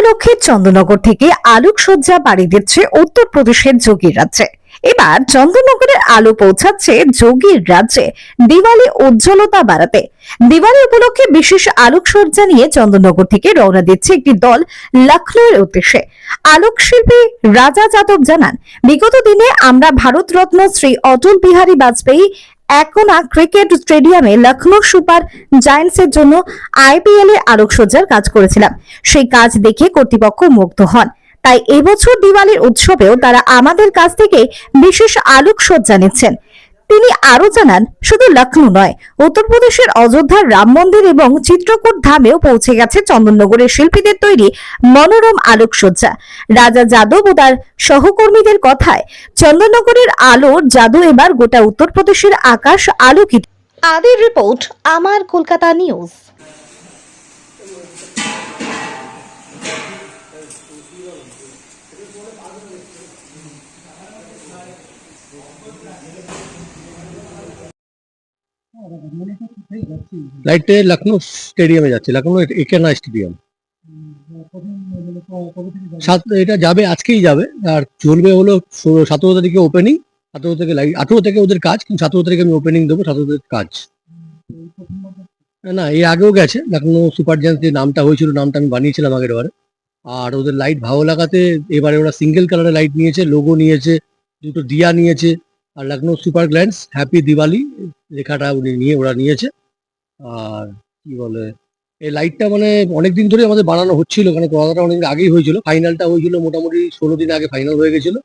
উপলক্ষে চন্দ্রনগর থেকে আলোকসজ্জা বাড়ি দিচ্ছে উত্তরপ্রদেশের যোগীর রাজ্যে। এবার চন্দ্রনগরের আলো পৌঁছাচ্ছে যোগীর রাজ্যে। দিওয়ালি উজ্জ্বলতা বাড়াতে। দিওয়ালি উপলক্ষে বিশেষ আলোকসজ্জা নিয়ে চন্দ্রনগর থেকে রওনা দিচ্ছে একটি দল লখনৌয়ের উদ্দেশ্যে। আলোকশিল্পী রাজা যাদব জানান, বিগত দিনে আমরা ভারতরত্ন শ্রী অটল বিহারী বাজপেয়ী একনা ক্রিকেট স্টেডিয়ামে লখনৌ সুপার জায়ান্টসের জন্য আইপিএল এর আলোকসজ্জার কাজ করেছিলাম। সেই কাজ দেখে কর্তৃপক্ষ মুগ্ধ হন। তাই এবছর দিওয়ালির উৎসবেও তারা আমাদের কাছ থেকে বিশেষ আলোকসজ্জা নিচ্ছেন। তিনি আরও জানান, শুধু লখনৌ নয়, উত্তরপ্রদেশের অযোধ্যার রাম মন্দির এবং চিত্রকূট ধামেও পৌঁছে গেছে চন্দননগরের শিল্পীদের তৈরি মনোরম আলোকসজ্জা। রাজা যাদব ও তার সহকর্মীদের কথায়, চন্দননগরের আলোর জাদু এবার গোটা উত্তরপ্রদেশের আকাশ আলোকিত। আদির রিপোর্ট, আমার কলকাতা নিউজ। লাইটে লখনৌ স্টেডিয়ামে যাচ্ছে লখনৌ একেনা স্টেডিয়াম এটা যাবে, আজকেই যাবে, আর চলবে হলো সতেরো তারিখে ওপেনিং সতেরো থেকে লাইট আঠেরো থেকে ওদের কাজ, কিন্তু সতেরো তারিখে আমি ওপেনিং দেবো, সতেরো তারিখ কাজ। না, এর আগেও গেছে লখনৌ সুপার জায়ান্স যে নামটা হয়েছিল, নামটা আমি বানিয়েছিলাম আগের বারে। আর ওদের লাইট ভালো লাগাতে এবারে ওরা সিঙ্গেল কালারের লাইট নিয়েছে লোগো নিয়েছে দুটো দিয়া নিয়েছে, আর লখনৌ সুপার গ্ল্যান্স হ্যাপি দিওয়ালি লেখাটা উনি নিয়ে, ওরা নিয়েছে। আর কি বলে, এই লাইটটা মানে অনেকদিন ধরে আমাদের বানানো হচ্ছিল কারণ কথাটা অনেকদিন আগেই হয়েছিল। ফাইনালটা হয়েছিল মোটামুটি ষোলো দিন আগে ফাইনাল হয়ে গেছিল।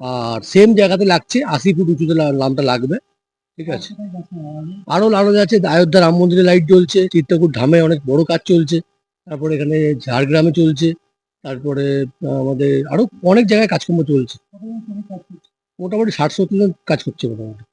আর সেম জায়গাতে লাগছে, আশি ফুট উঁচুতে লামটা লাগবে। ঠিক আছে? আরও আরও আছে, অযোধ্যা রাম মন্দিরে লাইট জ্বলছে চিত্রকূট ধামে অনেক বড় কাজ চলছে। তারপরে এখানে ঝাড়গ্রামে চলছে, তারপরে আমাদের আরও অনেক জায়গায় কাজকর্ম চলছে। মোটামুটি ষাট সত্তর জন কাজ করছে মোটামুটি।